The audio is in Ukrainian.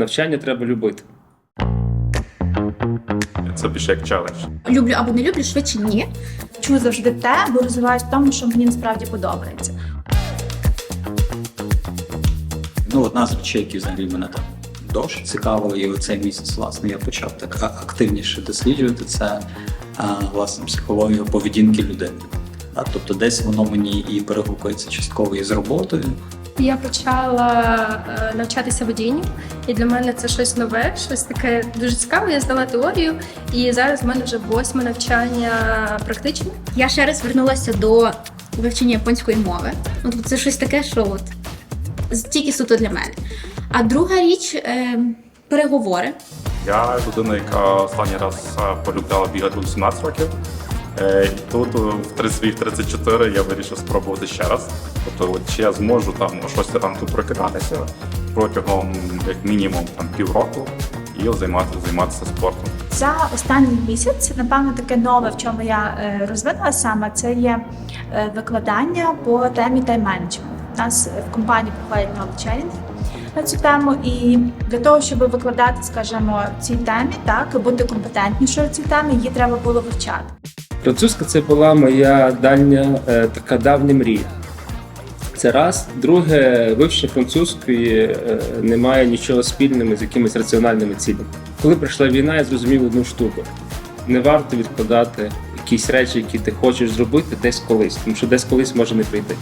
Навчання треба любити. Це більше як челендж. Люблю або не люблю, швидше ні. Чую завжди те, бо розвиваюсь в тому, що мені насправді подобається. Ну, одна з речей, які взагалі мене там дуже цікаво, і оцей місяць, власне, я почав так активніше досліджувати це власне психологію поведінки людини. Тобто десь воно мені і перегукується частково і з роботою. Я почала е, навчатися водінню, і для мене це щось нове, щось таке дуже цікаве. Я здала теорію, і зараз в мене вже восьме навчання практичне. Я ще раз вернулася до вивчення японської мови. Ну, тобто це щось таке, що от тільки суто для мене. А друга річ е, переговори. Я людина, яка останній раз е, полюбляла бігати у 17 років. Е, І тут в 30 34 я вирішив спробувати ще раз. Тобто, от чи я зможу там о 6 ранку прокидатися протягом як мінімум там півроку і займатися, займатися спортом. За останній місяць, напевно, таке нове, в чому я е, розвинулася саме, це є е, викладання по темі тайм-менеджменту. У нас в компанії проходять навчання на цю тему, і для того, щоб викладати, скажімо, цій темі, так бути компетентнішою в цій темі, її треба було вивчати. Французька це була моя дальня е, така давня мрія. Це раз. Друге, вивчення французької е, не має нічого спільного з якимись раціональними цілями. Коли прийшла війна, я зрозумів одну штуку: не варто відкладати якісь речі, які ти хочеш зробити десь колись, тому що десь колись може не прийти.